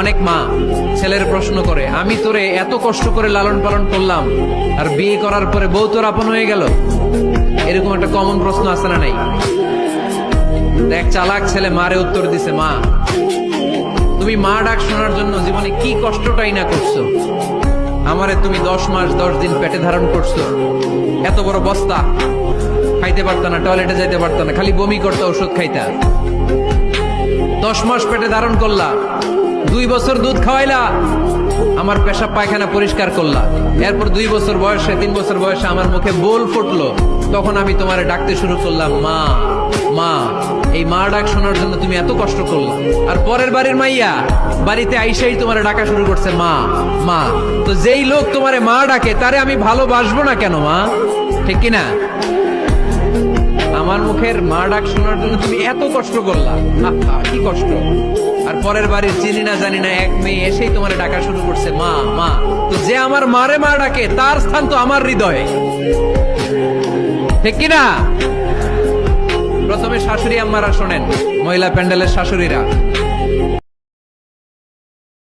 অনেক মা ছেলের প্রশ্ন করে, আমি তোরে এত কষ্ট করে লালন পালন করলাম, আর বিয়ে করার পরে বউ তোর আপন হয়ে গেল? এরকম একটা কমন প্রশ্ন আছে না নাই? এক চালাক ছেলে মারে উত্তর দিছে, মা, তুমি মা ডাক শোনার জন্য জীবনে কি কষ্টটাই না করছ? আমারে তুমি দশ মাস, দশ দিন পেটে ধারণ করছ। এত বড় বস্তা, খাইতে পারত না, টয়লেটে যাইতে পারত না, খালি বমি করতে, ওষুধ খাইতা। দশ মাস পেটে ধারণ করলা দুই বছর দুধ খাওয়াইলা, আমার পেশাব পায়খানা পরিষ্কার করলা। এরপর দুই বছর বয়সে, তিন বছর বয়সে আমার মুখে বোল ফুটলো। তখন আমি তোমারে ডাকতে শুরু করলাম, মা মা, এই মা ডাক শোনার জন্য তুমি এত কষ্ট করল। আর পরের বাড়ির মাইয়া, বাড়িতে আইসাই তোমার ডাকা শুরু করছে, মা মা, তো যেই লোক তোমারে মা ডাকে, তারে আমি ভালোবাসবো না কেন, মা? ঠিক কিনা? আমার মুখের মা ডাক শোনার জন্য তুমি এত কষ্ট করলা। কি কষ্ট। আর পরের বাড়ির চিনি না জানি না, এক মেয়ে এসেই তোমার ডাকা শুরু করছে। মা মা, তো যে আমার মারে মা ডাকে, তার স্থান তো আমার হৃদয়। ঠিক কিনা? প্রথমে শাশুড়ি আম্মারা শোনেন, মহিলা প্যান্ডেলের শাশুড়িরা।